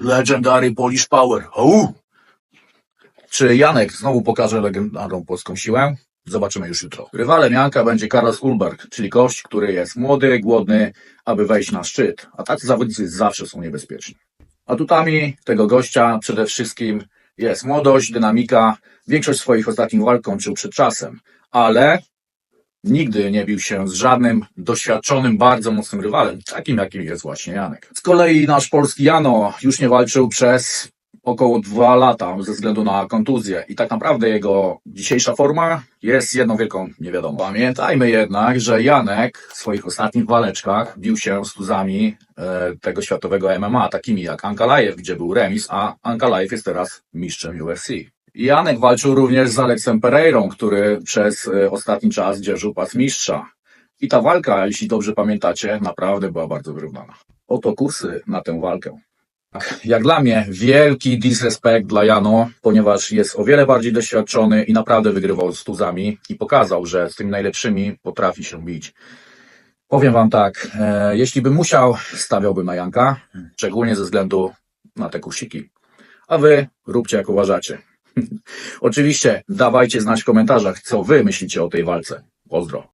Legendary Polish Power. Au! Czy Janek znowu pokaże legendarną polską siłę? Zobaczymy już jutro. Rywalem Janka będzie Karol Hulberg, czyli gość, który jest młody, głodny, aby wejść na szczyt. A tacy zawodnicy zawsze są niebezpieczni. Atutami tego gościa przede wszystkim jest młodość, dynamika. Większość swoich ostatnich walk kończył przed czasem, ale nigdy nie bił się z żadnym doświadczonym, bardzo mocnym rywalem, takim jakim jest właśnie Janek. Z kolei nasz polski Jano już nie walczył przez około dwa lata ze względu na kontuzję i tak naprawdę jego dzisiejsza forma jest jedną wielką niewiadomą. Pamiętajmy jednak, że Janek w swoich ostatnich waleczkach bił się z tuzami e, tego światowego MMA, takimi jak Ankalaev, gdzie był remis, a Ankalaev jest teraz mistrzem UFC. Janek walczył również z Aleksem Pereirą, który przez e, ostatni czas dzierżył pas mistrza. I ta walka, jeśli dobrze pamiętacie, naprawdę była bardzo wyrównana. Oto kursy na tę walkę. Jak dla mnie wielki disrespekt dla Jano, ponieważ jest o wiele bardziej doświadczony i naprawdę wygrywał z tuzami i pokazał, że z tymi najlepszymi potrafi się bić. Powiem wam tak, e, jeśli bym musiał, stawiałbym na Janka, szczególnie ze względu na te kusiki. A wy róbcie jak uważacie. Oczywiście dawajcie znać w komentarzach, co wy myślicie o tej walce. Pozdro.